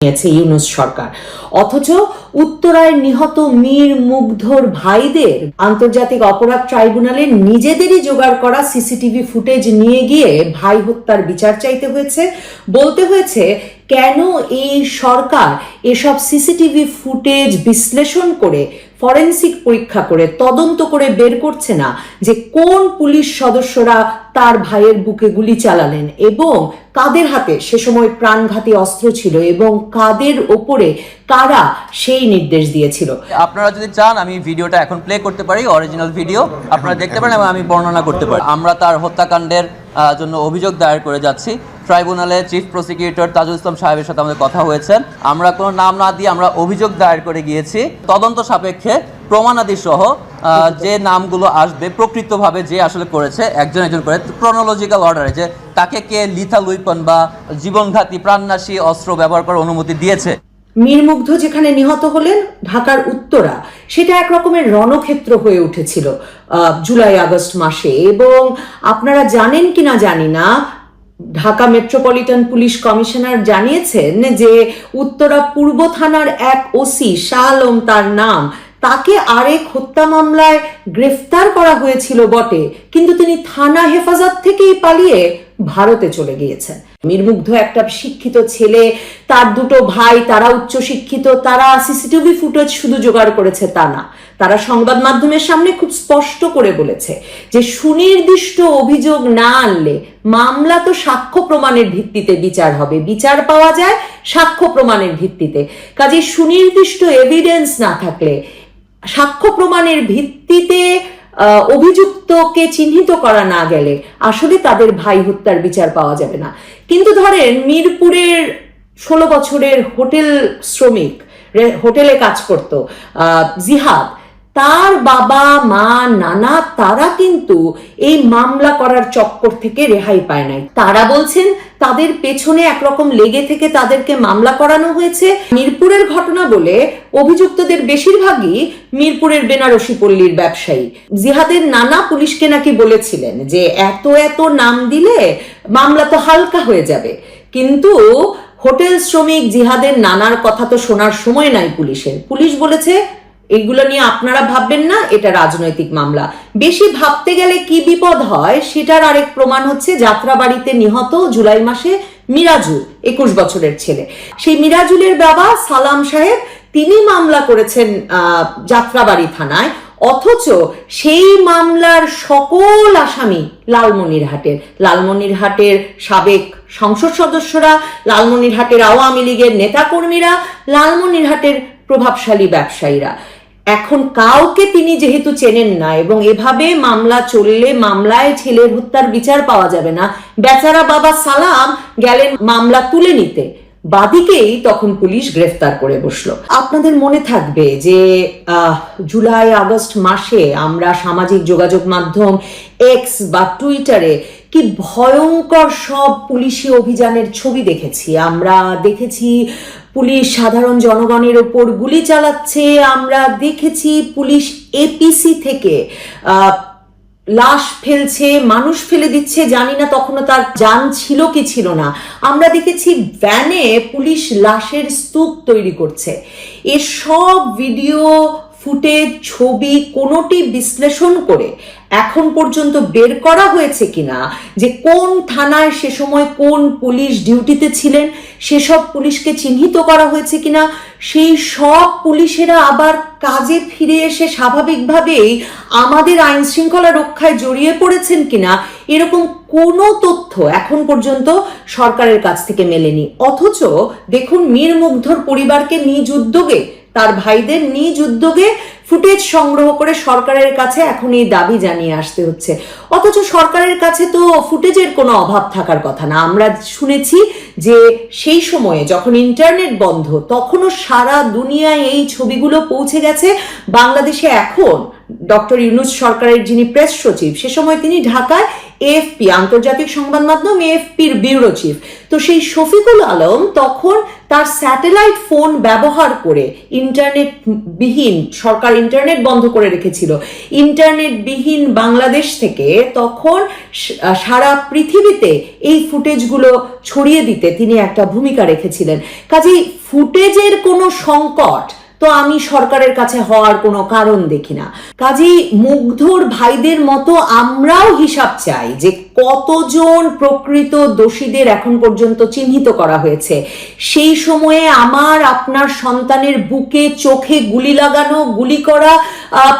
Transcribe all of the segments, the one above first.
নিয়েছে ইউনুস সরকার। অথচ উত্তরায় নিহত মীর মুগ্ধর ভাইদের আন্তর্জাতিক অপরাধ ট্রাইব্যুনালে নিজেদেরই জোগাড় করা সিসিটিভি ফুটেজ নিয়ে গিয়ে ভাই হত্যার বিচার চাইতে হয়েছে। বলতে হয়েছে কেন এই সরকার এসব সিসিটিভি ফুটেজ বিশ্লেষণ করে, ফরেন্সিক পরীক্ষা করে, তদন্ত করে বের করছে না যে কোন পুলিশ সদস্যরা তার ভাইয়ের বুকে গুলি চালালেন এবং কাদের হাতে? সে সময় প্রাণঘাতী অস্ত্র ছিল এবং কাদের ওপরে কারা সেই নির্দেশ দিয়েছিল? আপনারা যদি চান, আমি ভিডিওটা এখন প্লে করতে পারি অরিজিনাল ভিডিও আপনারা দেখতে পারেন এবং আমি বর্ণনা করতে পারি। আমরা তার হত্যাকাণ্ডের জন্য অভিযোগ দায়ের করে যাচ্ছি। ট্রাইব্যুনালে চিফ প্রসিকিউটর তাজুল ইসলাম সাহেবের সাথে আমাদের কথা হয়েছে। আমরা কোনো নাম না দিয়ে আমরা অভিযোগ দায়ের করে গিয়েছি। তদন্ত সাপেক্ষে প্রমাণাদি সহ যে নামগুলো আসবে, প্রকৃতভাবে যে আসলে করেছে, একজন একজন করে ক্রনোলজিক্যাল অর্ডারে যে তাকে কে লিথাল উইপন বা জীবনঘাতী, প্রাণনাশী অস্ত্র ব্যবহার করার অনুমতি দিয়েছে। মীরমুগ্ধ যেখানে নিহত হলেন, ঢাকার উত্তরা, সেটা এক রকমের রণক্ষেত্র হয়ে উঠেছিল জুলাই আগস্ট মাসে। এবং আপনারা জানেন কিনা জানি না ঢাকা মেট্রোপলিটন পুলিশ কমিশনার জানিয়েছেন যে উত্তরা পূর্ব থানার এক ওসি শাহ আলম তার নাম। তাকে আরেক হত্যা মামলায় গ্রেফতার করা হয়েছিল বটে, কিন্তু তিনি থানা হেফাজত থেকেই পালিয়ে ভারতে চলে গিয়েছেন। নির্মুগ্ধ একটা শিক্ষিত ছেলে, তার দুটো ভাই, তারা উচ্চ শিক্ষিত তারা সিসিটিভি ফুটেজ শুধু জোগাড় করেছে তা না। তারা সংবাদ মাধ্যমের সামনে খুব স্পষ্ট করে বলেছে যে সুনির্দিষ্ট অভিযোগ না আনলে মামলা তো সাক্ষ্য প্রমাণের ভিত্তিতে বিচার হবে। বিচার পাওয়া যায় সাক্ষ্য প্রমাণের ভিত্তিতে। কাজে সুনির্দিষ্ট এভিডেন্স না থাকলে সাক্ষ্য প্রমাণের ভিত্তিতে অভিযুক্তকে চিহ্নিত করা না গেলে আসলে তাদের ভাই হত্যার বিচার পাওয়া যাবে না। কিন্তু ধরেন মিরপুরের ষোলো বছরের হোটেল শ্রমিক হোটেলে কাজ করত জিহাদ। তার বাবা, মা, নানা, তারা কিন্তু এই মামলা করার চক্কর থেকে রেহাই পায় নাই। তারা বলছেন, তাদের পেছনে একরকম লেগে থেকে তাদেরকে মামলা করানো হয়েছে। মিরপুরের ঘটনা বলে অভিযুক্তদের বেশিরভাগই মিরপুরের বেনারসি পল্লীর ব্যবসায়ী। জিহাদের নানা পুলিশকে নাকি বলেছিলেন যে, এত এত নাম দিলে মামলা তো হালকা হয়ে যাবে। কিন্তু হোটেল শ্রমিক জিহাদের নানার কথা তো শোনার সময় নাই পুলিশের। পুলিশ বলেছে এগুলো নিয়ে আপনারা ভাববেন না, এটা রাজনৈতিক মামলা। বেশি ভাবতে গেলে কি বিপদ হয়, সেটার আরেক প্রমাণ হচ্ছে যাত্রাবাড়িতে নিহত জুলাই মাসে মিরাজুল, একুশ বছরের ছেলে। সেই মিরাজুলের বাবা সালাম সাহেব, তিনি মামলা করেছেন যাত্রাবাড়ি থানায়। অথচ সেই মামলার সকল আসামি লালমনিরহাটের। লালমনিরহাটের সাবেক সংসদ সদস্যরা, লালমনিরহাটের আওয়ামী লীগের নেতাকর্মীরা, লালমনিরহাটের প্রভাবশালী ব্যবসায়ীরা। এখন কাউকে তিনি যেহেতু চেনেন না এবং এভাবে মামলা চললে মামলায় ছেলের হত্যার বিচার পাওয়া যাবে না, বেচারা বাবা সালাম গেলেন মামলা তুলে নিতে। বাদীকেই তখন পুলিশ গ্রেফতার করে বসল। আপনাদের মনে থাকবে যে জুলাই, আগস্ট মাসে আমরা সামাজিক যোগাযোগ মাধ্যম এক্স বা টুইটারে কি ভয়ঙ্কর সব পুলিশি অভিযানের ছবি দেখেছি। আমরা দেখেছি পুলিশ সাধারণ জনগণের ওপর গুলি চালাচ্ছে। আমরা দেখেছি পুলিশ এপিসি থেকে লাশ ফেলছে, মানুষ ফেলে দিচ্ছে, জানি না তখনও তার যান ছিল কি ছিল না। আমরা দেখেছি ভ্যানে পুলিশ লাশের স্তূপ তৈরি করছে। এসব ভিডিও ফুটেজ, ছবি, কোনোটি বিশ্লেষণ করে এখন পর্যন্ত বের করা হয়েছে কিনা, যে কোন থানায় সে সময় কোন পুলিশ ডিউটিতে ছিলেন, সেসব পুলিশকে চিহ্নিত করা হয়েছে কিনা, সেই সব পুলিশেরা আবার কাজে ফিরে এসে স্বাভাবিকভাবেই আমাদের আইন শৃঙ্খলা রক্ষায় জড়িয়ে পড়েছেন কিনা, এরকম কোনো তথ্য এখন পর্যন্ত সরকারের কাছ থেকে মেলেনি। অথচ দেখুন মীর মুগ্ধর পরিবারকে নিজ উদ্যোগে তার ভাইদের নিজ উদ্যোগে ফুটেজ সংগ্রহ করে সরকারের কাছে এখন এই দাবি জানিয়ে আসতে হচ্ছে। অথচ সরকারের কাছে তো ফুটেজের কোনো অভাব থাকার কথা না। আমরা শুনেছি যে সেই সময়ে যখন ইন্টারনেট বন্ধ, তখনও সারা দুনিয়ায় এই ছবিগুলো পৌঁছে গেছে। বাংলাদেশে এখন ডক্টর ইউনুস সরকারের যিনি প্রেস সচিব, সে সময় তিনি ঢাকায় এএফপি, আন্তর্জাতিক সংবাদ মাধ্যম এএফপির ব্যুরো চিফ। তো সেই শফিকুল আলম তখন তার স্যাটেলাইট ফোন ব্যবহার করে ইন্টারনেট বিহীন, সরকার ইন্টারনেট বন্ধ করে রেখেছিল। ইন্টারনেট বিহীন বাংলাদেশ থেকে তখন সারা পৃথিবীতে এই ফুটেজগুলো ছড়িয়ে দিতে তিনি একটা ভূমিকা রেখেছিলেন। কাজেই ফুটেজের কোনো সংকট তো আমি সরকারের কাছে হওয়ার কোনো কারণ দেখি না। কাজেই মুগ্ধর ভাইদের মতো আমরাও হিসাব চাই যে কতজন প্রকৃত দোষীদের এখন পর্যন্ত চিহ্নিত করা হয়েছে? সেই সময়ে আমার, আপনার সন্তানের বুকে চোখে গুলি লাগানো, গুলি করা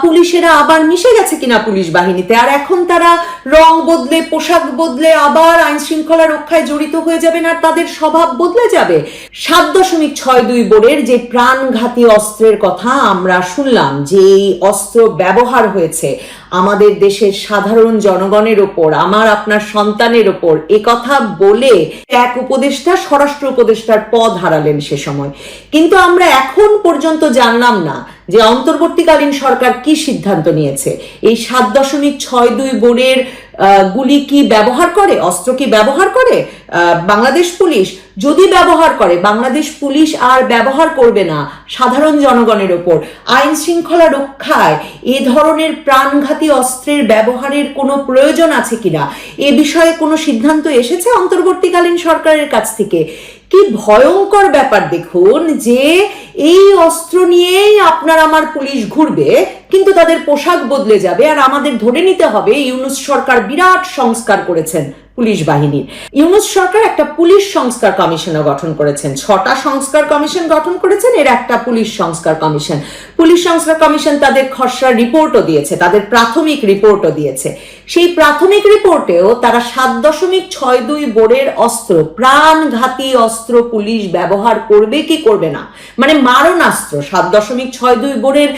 পুলিশেরা আবার মিশে গেছে কিনা পুলিশ বাহিনীতে? আর এখন তারা রং বদলে, পোশাক বদলে, আবার আইন শৃঙ্খলা রক্ষায় জড়িত হয়ে যাবেন আর তাদের স্বভাব বদলে যাবে? সাত দশমিক ছয় দুই বোর্ডের যে প্রাণঘাতী অস্ত্রের কথা আমরা শুনলাম যে এই অস্ত্র ব্যবহার হয়েছে আমাদের দেশের সাধারণ জনগণের ওপর আমার আপনার সন্তানের ওপর কথা বলে এক উপদেষ্টা স্বরাষ্ট্র উপদেষ্টার পদ হারালেন সে সময়। কিন্তু আমরা এখন পর্যন্ত জানলাম না যে অন্তর্বর্তীকালীন সরকার কি সিদ্ধান্ত নিয়েছে। এই সাত দশমিক ছয় দুই আহ, গুলি কি ব্যবহার করে? অস্ত্র কি ব্যবহার করে? বাংলাদেশ পুলিশ যদি ব্যবহার করে, বাংলাদেশ পুলিশ আর ব্যবহার করবে না সাধারণ জনগণের ওপর। আইন শৃঙ্খলা রক্ষায় এ ধরনের প্রাণঘাতী অস্ত্রের ব্যবহারের কোনো প্রয়োজন আছে কিনা? এ বিষয়ে কোনো সিদ্ধান্ত এসেছে অন্তর্বর্তীকালীন সরকারের কাছ থেকে? কি ভয়ঙ্কর ব্যাপার দেখুন যে এই অস্ত্র আপনার আমার পুলিশ ঘুরবে, কিন্তু তাদের পোশাক বদলে যাবে, আর আমাদের ধরে নিতে হবে ইউনুস সরকার বিরাট সংস্কার করেছেন। পুলিশ বাহিনীর। ইউনুস সরকার একটা পুলিশ সংস্কার কমিশনও গঠন করেছেন। ছটা সংস্কার কমিশন গঠন করেছেন, এর একটা পুলিশ সংস্কার কমিশন। পুলিশ সংস্কার কমিশন তাদের খসড়া রিপোর্টও দিয়েছে, তাদের প্রাথমিক রিপোর্টও দিয়েছে। সেই প্রাথমিক রিপোর্টেও তারা সাত দশমিক ছয় দুই বোর্ডের অস্ত্র, প্রাণঘাতী অস্ত্র পুলিশ ব্যবহার করবে কি করবে না? মানে মারণাস্ত্র, সাত দশমিক ছয় দুই বোর্ডের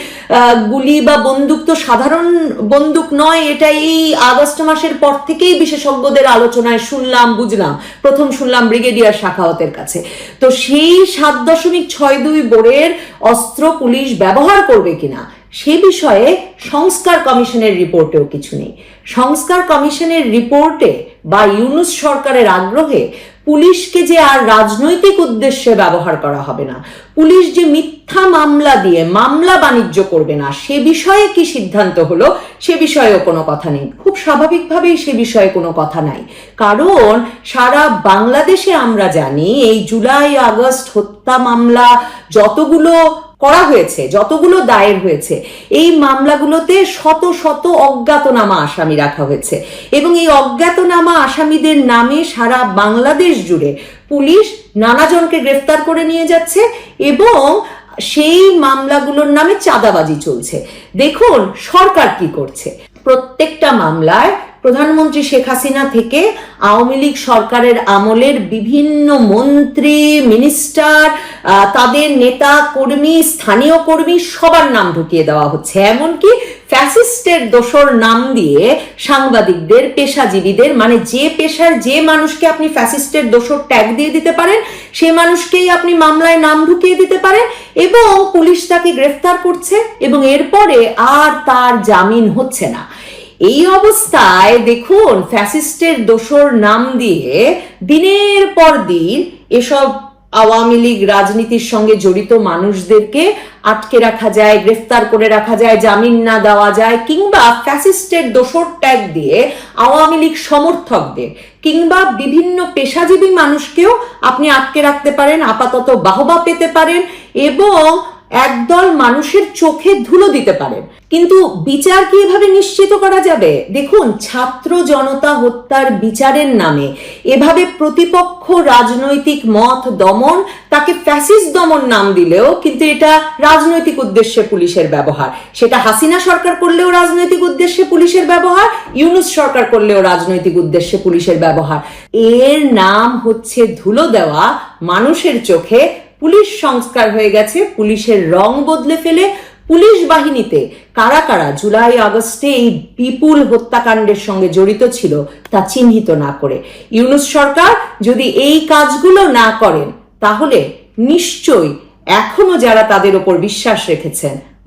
গুলি বা বন্দুক তো সাধারণ বন্দুক নয় এটা এই আগস্ট মাসের পর থেকেই বিশেষজ্ঞদের আলোচনায় শুনলাম, বুঝলাম। প্রথম শুনলাম ব্রিগেডিয়ার শাখাওয়াতের কাছে। তো সেই সাত দশমিক ছয় দুই বোর্ডের অস্ত্র পুলিশ ব্যবহার করবে কিনা, সে বিষয়ে সংস্কার কমিশনের রিপোর্টেও কিছু নেই। সংস্কার কমিশনের রিপোর্টে বা ইউনুস সরকারের আগ্রহে পুলিশকে যে আর রাজনৈতিক উদ্দেশ্যে ব্যবহার করা হবে না। পুলিশ যে মিথ্যা মামলা দিয়ে মামলা বাণিজ্য করবে না, সে বিষয়ে কি সিদ্ধান্ত হলো সে বিষয়েও কোনো কথা নেই। খুব স্বাভাবিকভাবেই সে বিষয়ে কোনো কথা নাই। কারণ সারা বাংলাদেশে আমরা জানি, এই জুলাই আগস্ট হত্যা মামলা যতগুলো করা হয়েছে, যতগুলো দায়ের হয়েছে, এই মামলাগুলোতে শত শত অজ্ঞাতনামা আসামি রাখা হয়েছে এবং এই অজ্ঞাতনামা আসামিদের নামে সারা বাংলাদেশ জুড়ে পুলিশ নানাজনকে গ্রেফতার করে নিয়ে যাচ্ছে এবং সেই মামলাগুলোর নামে চাঁদাবাজি চলছে। দেখুন, সরকার কি করছে? প্রত্যেকটা মামলায় প্রধানমন্ত্রী শেখ হাসিনা থেকে আওয়ামী লীগ সরকারের আমলের বিভিন্ন মন্ত্রী, মিনিস্টার তাদের নেতা, কর্মী, স্থানীয় কর্মী সবার নাম ঢুকিয়ে দেওয়া হচ্ছে। এমনকি ফ্যাসিস্টের দোসর নাম দিয়ে সাংবাদিকদের, পেশাজীবীদের মানে যে পেশার যে মানুষকে আপনি ফ্যাসিস্টের দোসর ট্যাগ দিয়ে দিতে পারেন, সে মানুষকেই আপনি মামলায় নাম ঢুকিয়ে দিতে পারেন এবং পুলিশ তাকে গ্রেফতার করছে এবং এরপরে আর তার জামিন হচ্ছে না। এই অবস্থায় দেখুন ফ্যাসিস্টের দোসর নাম দিয়ে দিনের পর দিন এসব আওয়ামী লীগ রাজনীতির সঙ্গে জড়িত মানুষদেরকে আটকে রাখা যায়, গ্রেফতার করে রাখা যায়, জামিন না দেওয়া যায় কিংবা ফ্যাসিস্টের দোসর ট্যাগ দিয়ে আওয়ামী লীগ সমর্থকদের কিংবা বিভিন্ন পেশাজীবী মানুষকেও আপনি আটকে রাখতে পারেন, আপাতত বাহবা পেতে পারেন এবং একদল মানুষের চোখে ধুলো দিতে পারেন কিন্তু বিচার কি এভাবে নিশ্চিত করা যাবে? দেখুন, ছাত্র জনতা হত্যার বিচারের নামে এভাবে প্রতিপক্ষ রাজনৈতিক মত দমন, তাকে ফ্যাসিস দমন নাম দিলেও কিন্তু এটা রাজনৈতিক উদ্দেশ্যে পুলিশের ব্যবহার। সেটা হাসিনা সরকার করলেও রাজনৈতিক উদ্দেশ্যে পুলিশের ব্যবহার, ইউনুস সরকার করলেও রাজনৈতিক উদ্দেশ্যে পুলিশের ব্যবহার। এর নাম হচ্ছে ধুলো দেওয়া মানুষের চোখে পুলিশ সংস্কার হয়ে গেছে, পুলিশের রং বদলে ফেলে পুলিশ বাহিনীতে কারা কারা জুলাই আগস্টে এই বিপুল হত্যাকাণ্ডের সঙ্গে জড়িত ছিল তা চিহ্নিত না করে। ইউনুস সরকার যদি এই কাজগুলো না করেন, তাহলে নিশ্চয়ই এখনও যারা তাদের ওপর বিশ্বাস রেখেছেন